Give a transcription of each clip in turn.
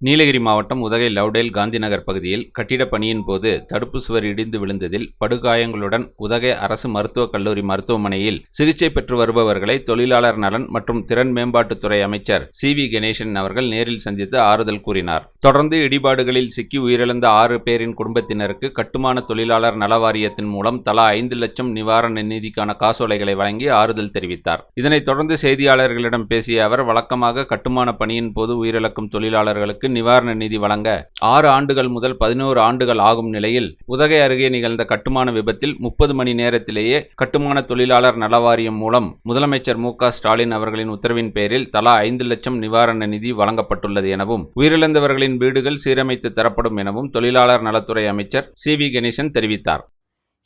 நீலகிரி மாவட்டம் உதகை லவ்டேல் காந்திநகர் பகுதியில் கட்டிடப் பணியின் போது தடுப்பு சுவர் இடிந்து விழுந்ததில் படுகாயங்களுடன் உதகை அரசு மருத்துவக் கல்லூரி மருத்துவமனையில் சிகிச்சை பெற்று வருபவர்களை தொழிலாளர் நலன் மற்றும் திறன் மேம்பாட்டுத்துறை அமைச்சர் சி வி கணேசன் அவர்கள் நேரில் சந்தித்து ஆறுதல் கூறினார். தொடர்ந்து இடிபாடுகளில் சிக்கி உயிரிழந்த ஆறு பேரின் குடும்பத்தினருக்கு கட்டுமான தொழிலாளர் நல வாரியத்தின் மூலம் தலா ஐந்து லட்சம் நிவாரண நிதிக்கான காசோலைகளை வழங்கி ஆறுதல் தெரிவித்தார். இதனைத் தொடர்ந்து செய்தியாளர்களிடம் பேசிய அவர் வழக்கமாக கட்டுமான பணியின் போது உயிரிழக்கும் தொழிலாளர்களுக்கு நிவாரண நிதி வழங்க ஆறு ஆண்டுகள் முதல் பதினோரு ஆண்டுகள் ஆகும் நிலையில் உதகை அருகே நிகழ்ந்த கட்டுமான விபத்தில் முப்பது மணி நேரத்திலேயே கட்டுமான தொழிலாளர் நலவாரியம் மூலம் முதலமைச்சர் மு க ஸ்டாலின் அவர்களின் உத்தரவின் பேரில் தலா ஐந்து லட்சம் நிவாரண நிதி வழங்கப்பட்டுள்ளது எனவும் உயிரிழந்தவர்களின் வீடுகள் சீரமைத்து தரப்படும் எனவும் தொழிலாளர் நலத்துறை அமைச்சர் சி வி கணேசன் தெரிவித்தார்.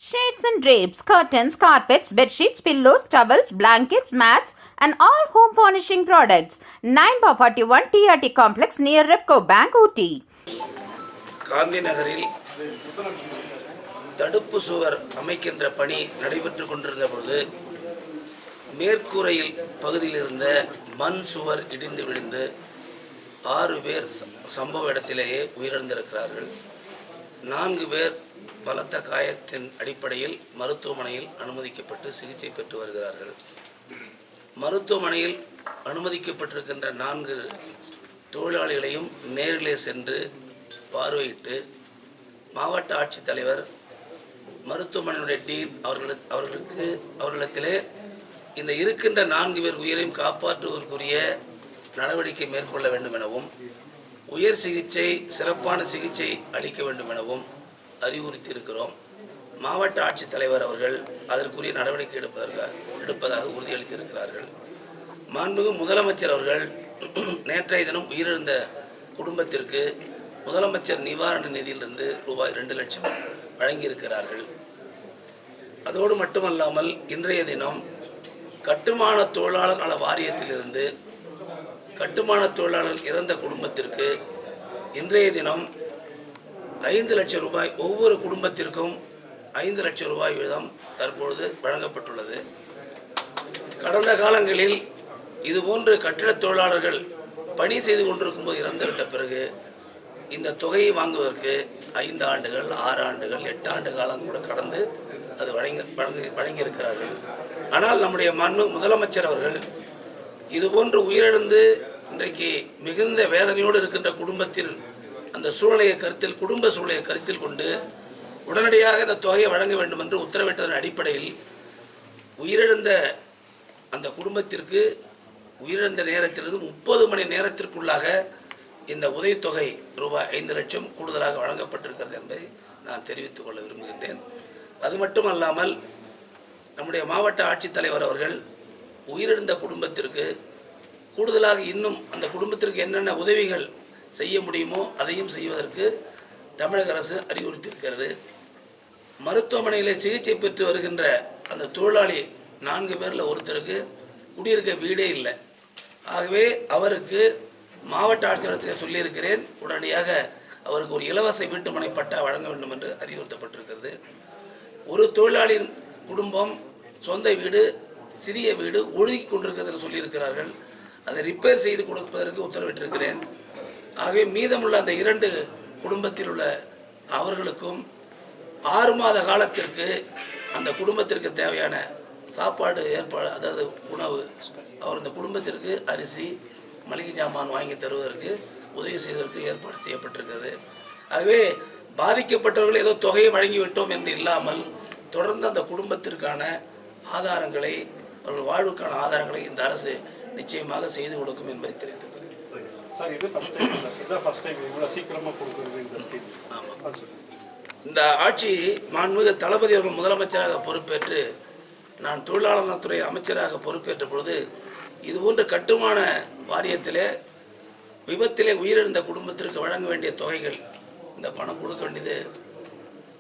Shades and drapes, curtains, carpets, bed sheets, pillows, towels, blankets, mats, and all home furnishing products. 9 by 41 TRT complex near Repco Bank, Ooty. Gandhi நகரில் தடுப்பு சுவர் அமைக்கின்ற பணி நடைபெற்று கொண்டிருந்த பொழுது மேற்கூரையில் பகுதியில் இருந்த மண் சுவர் இடிந்து விழுந்து ஆறு பேர் ச- சம்பவ இடத்திலேயே உயிரிழந்திருக்கிறார்கள் நான்கு பேர் பலத்த காயத்தின் அடிப்படையில் மருத்துவமனையில் அனுமதிக்கப்பட்டு சிகிச்சை பெற்று வருகிறார்கள். மருத்துவமனையில் அனுமதிக்கப்பட்டிருக்கின்ற நான்கு தொழிலாளிகளையும் நேரிலே சென்று பார்வையிட்டு மாவட்ட ஆட்சித்தலைவர் மருத்துவமனையினுடைய டீன் அவர்களுக்கு அவர்களுக்கு அவர்களிடத்திலே இந்த இருக்கின்ற நான்கு பேர் உயிரையும் காப்பாற்றுவதற்குரிய நடவடிக்கை மேற்கொள்ள வேண்டும் எனவும் உயர் சிகிச்சை சிறப்பான சிகிச்சை அளிக்க வேண்டும் எனவும் அறிவுறுத்தியிருக்கிறோம். மாவட்ட ஆட்சித்தலைவர் அவர்கள் அதற்குரிய நடவடிக்கை எடுப்பதற்காக எடுப்பதாக உறுதியளித்திருக்கிறார்கள். மாண்புமிகு முதலமைச்சர் அவர்கள் நேற்றைய தினம் உயிரிழந்த குடும்பத்திற்கு முதலமைச்சர் நிவாரண நிதியிலிருந்து ரூபாய் ரெண்டு லட்சம் வழங்கியிருக்கிறார்கள். அதோடு மட்டுமல்லாமல் இன்றைய தினம் கட்டுமான தொழிலாளர் நல வாரியத்திலிருந்து கட்டுமான தொழிலாளர் இறந்த குடும்பத்திற்கு இன்றைய தினம் ஐந்து லட்சம் ரூபாய் ஒவ்வொரு குடும்பத்திற்கும் ஐந்து லட்சம் ரூபாய் வீதம் தற்பொழுது வழங்கப்பட்டுள்ளது. கடந்த காலங்களில் இதுபோன்று கட்டிடத் தொழிலாளர்கள் பணி செய்து கொண்டிருக்கும் போது இறந்துவிட்ட பிறகு இந்த தொகையை வாங்குவதற்கு ஐந்து ஆண்டுகள் ஆறு ஆண்டுகள் எட்டு ஆண்டு காலம் கூட கடந்து அது வழங்கி வழங்கி வழங்கியிருக்கிறார்கள். ஆனால் நம்முடைய மண்ணு முதலமைச்சர் அவர்கள் இதுபோன்று உயிரிழந்து இன்றைக்கு மிகுந்த வேதனையோடு இருக்கின்ற குடும்பத்தில் அந்த சூழ்நிலையை கருத்தில் குடும்ப சூழ்நிலையை கருத்தில் கொண்டு உடனடியாக இந்த தொகையை வழங்க வேண்டும் என்று உத்தரவிட்டதன் அடிப்படையில் உயிரிழந்த அந்த குடும்பத்திற்கு உயிரிழந்த நேரத்திலிருந்து முப்பது மணி நேரத்திற்குள்ளாக இந்த உதவித்தொகை ரூபாய் ஐந்து லட்சம் கூடுதலாக வழங்கப்பட்டிருக்கிறது என்பதை நான் தெரிவித்துக் கொள்ள விரும்புகின்றேன். அது மட்டுமல்லாமல் நம்முடைய மாவட்ட ஆட்சித்தலைவர் அவர்கள் உயிரிழந்த குடும்பத்திற்கு கூடுதலாக இன்னும் அந்த குடும்பத்திற்கு என்னென்ன உதவிகள் செய்ய முடியுமோ அதையும் செய்வதற்கு தமிழக அரசு அறிவுறுத்தியிருக்கிறது. மருத்துவமனையிலே சிகிச்சை பெற்று வருகின்ற அந்த தொழிலாளி நான்கு பேரில் ஒருத்தருக்கு குடியிருக்க வீடே இல்லை. ஆகவே அவருக்கு மாவட்ட ஆட்சியரத்தில் சொல்லியிருக்கிறேன் உடனடியாக அவருக்கு ஒரு இலவச வீட்டுமனை பட்டா வழங்க வேண்டும் என்று அறிவுறுத்தப்பட்டிருக்கிறது. ஒரு தொழிலாளியின் குடும்பம் சொந்த வீடு சிறிய வீடு ஒழுகி கொண்டிருக்கிறது என்று சொல்லியிருக்கிறார்கள். அதை ரிப்பேர் செய்து கொடுப்பதற்கு உத்தரவிட்டிருக்கிறேன். ஆகவே மீதமுள்ள அந்த இரண்டு குடும்பத்தில் உள்ள அவர்களுக்கும் ஆறு மாத காலத்திற்கு அந்த குடும்பத்திற்கு தேவையான சாப்பாடு ஏற்பாடு அதாவது உணவு அவர் அந்த குடும்பத்திற்கு அரிசி மளிகை ஜாமான் வாங்கி தருவதற்கு உதவி செய்வதற்கு ஏற்பாடு செய்யப்பட்டிருக்கிறது. ஆகவே பாதிக்கப்பட்டவர்கள் ஏதோ தொகையை வழங்கிவிட்டோம் என்று இல்லாமல் தொடர்ந்து அந்த குடும்பத்திற்கான ஆதாரங்களை அவர்கள் வாழ்வுக்கான ஆதாரங்களை இந்த அரசு நிச்சயமாக செய்து கொடுக்கும் என்பதை தெரிவித்துக் இந்த ஆட்சி மாண்புமிகு தளபதி அவர்கள் முதலமைச்சராக பொறுப்பேற்று நான் தொழிலாளர் நலத்துறை அமைச்சராக பொறுப்பேற்ற பொழுது இதுபோன்ற கட்டுமான வாரியத்திலே விபத்திலே உயிரிழந்த குடும்பத்திற்கு வழங்க வேண்டிய தொகைகள் இந்த பணம் கொடுக்க வேண்டியது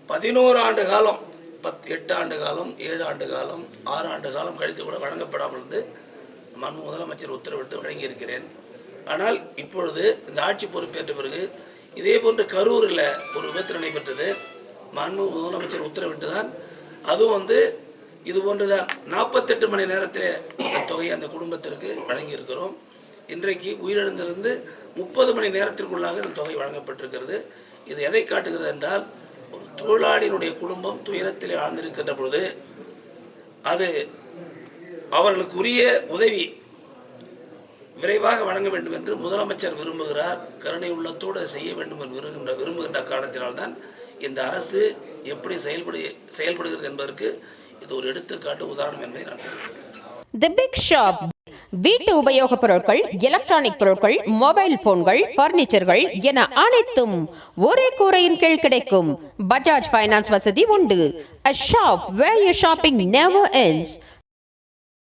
பதினோரு ஆண்டு காலம் பத் எட்டு ஆண்டு காலம் ஏழு ஆண்டு காலம் ஆறு ஆண்டு காலம் கழித்து கூட வழங்கப்படாமல் இருந்து மண் முதலமைச்சர் உத்தரவிட்டு வழங்கியிருக்கிறேன். ஆனால் இப்பொழுது இந்த ஆட்சி பொறுப்பேற்ற பிறகு இதே போன்று கரூரில் ஒரு விபத்து நடைபெற்றது. மாண்பு முதலமைச்சர் உத்தரவிட்டு தான் அதுவும் வந்து இது போன்று தான் நாற்பத்தெட்டு மணி நேரத்தில் அந்த தொகையை அந்த குடும்பத்திற்கு வழங்கியிருக்கிறோம். இன்றைக்கு உயிரிழந்திருந்து முப்பது மணி நேரத்திற்குள்ளாக இந்த தொகை வழங்கப்பட்டிருக்கிறது. இது எதை காட்டுகிறது என்றால் ஒரு தொழிலாளியினுடைய குடும்பம் துயரத்தில் ஆழ்ந்திருக்கின்ற பொழுது அது அவர்களுக்குரிய உதவி விரைவாக வழங்க வேண்டும் என்று முதலமைச்சர் விரும்புகிறார். கருணை உள்ளத்தோடு செய்ய வேண்டும் என்று விரும்புகின்ற விரும்புகின்ற காரணத்தினால்தான் இந்த அரசு எப்படி செயல்படு செயல்படுகிறது என்பதற்கு இது ஒரு எடுத்துக்காட்டு உதாரணம் என்பதை நான் தெரிவித்துள்ளேன் தி பிக் ஷாப் வீட்டு உபயோகப் பொருட்கள் எலக்ட்ரானிக் பொருட்கள் மொபைல் போன்கள் பர்னிச்சர்கள் என அனைத்தும் ஒரே கூரையின் கீழ் கிடைக்கும். பஜாஜ் ஃபைனான்ஸ் வசதி உண்டு. A shop where you shopping never ends.